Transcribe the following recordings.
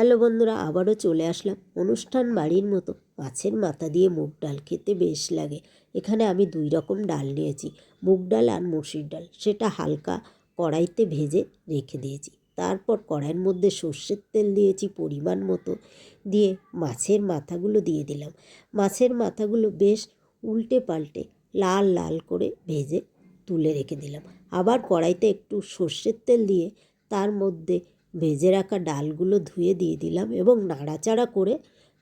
Hello বন্ধুরা, আবারও চলে আসলাম অনুষ্ঠান বাড়ির মতো। মাছের মাথা দিয়ে মুগ ডাল খেতে বেশ লাগে। এখানে আমি দুই রকম ডাল নিয়েছি, মুগ ডাল আর মসুর ডাল। সেটা হালকা কড়াইতে ভেজে রেখে দিয়েছি। তারপর কড়াইয়ের মধ্যে সর্ষের তেল দিয়েছি পরিমাণ মতো দিয়ে মাছের মাথাগুলো দিয়ে দিলাম। মাছের মাথাগুলো বেশ উল্টে পাল্টে লাল লাল করে ভেজে তুলে রেখে দিলাম। আবার কড়াইতে একটু সর্ষের তেল দিয়ে তার মধ্যে ভেজে রাখা ডালগুলো ধুয়ে দিয়ে দিলাম এবং নাড়াচাড়া করে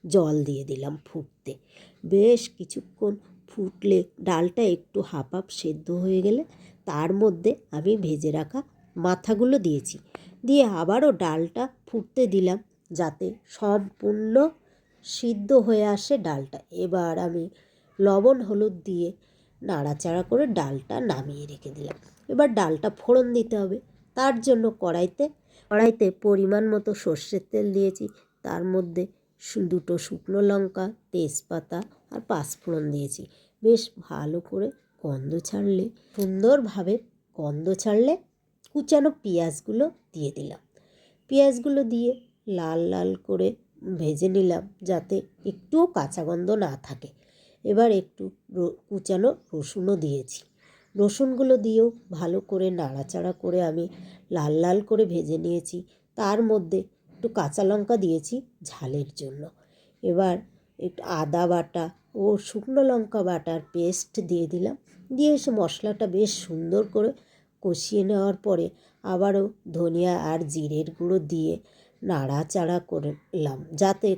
জল দিয়ে দিলাম ফুটতে। বেশ কিছুক্ষণ ফুটলে ডালটা একটু হাফ হাফ সেদ্ধ হয়ে গেলে তার মধ্যে আমি ভেজে রাখা মাথাগুলো দিয়েছি। দিয়ে আবারও ডালটা ফুটতে দিলাম যাতে সম্পূর্ণ সিদ্ধ হয়ে আসে ডালটা। এবার আমি লবণ, হলুদ দিয়ে নাড়াচাড়া করে ডালটা নামিয়ে রেখে দিলাম। এবার ডালটা ফোড়ন দিতে হবে। তার জন্য কড়াইতে কড়াইতে পরিমাণ মতো সর্ষের তেল দিয়েছি। তার মধ্যে দুটো শুকনো লঙ্কা, তেজপাতা আর পাঁচফোড়ন দিয়েছি। বেশ ভালো করে গন্ধ ছাড়লে, সুন্দরভাবে গন্ধ ছাড়লে কুচানো পেঁয়াজগুলো দিয়ে দিলাম। পেঁয়াজগুলো দিয়ে লাল লাল করে ভেজে নিলাম যাতে একটুও কাঁচা গন্ধ না থাকে। এবার একটু কুচানো রসুনও দিয়েছি। রসুনগুলো দিয়েও ভালো করে নাড়াচাড়া করে আমি লাল লাল করে ভেজে নিয়েছি। তার মধ্যে একটু কাঁচা লঙ্কা দিয়েছি ঝালের জন্য। এবার একটু আদা বাটা ও শুকনো লঙ্কা বাটার পেস্ট দিয়ে দিলাম। দিয়ে এসে মশলাটা বেশ সুন্দর করে কষিয়ে নেওয়ার পরে আবারও ধনিয়া আর জিরের গুঁড়ো দিয়ে নাড়াচাড়া করলাম। যাতে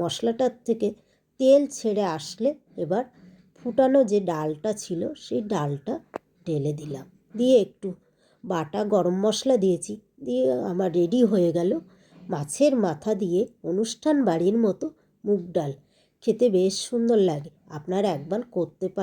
মশলাটার থেকে তেল ছেড়ে আসলে এবার ফুটানো যে ডালটা ছিল, সেই ডালটা ঢেলে দিলাম। দিয়ে একটু বাটা গরম মশলা দিয়েছি। দিয়ে আমার রেডি হয়ে গেল মাছের মাথা দিয়ে অনুষ্ঠান বাড়ির মতো মুগ ডাল। খেতে বেশ সুন্দর লাগে। আপনারা একবার করতে পারেন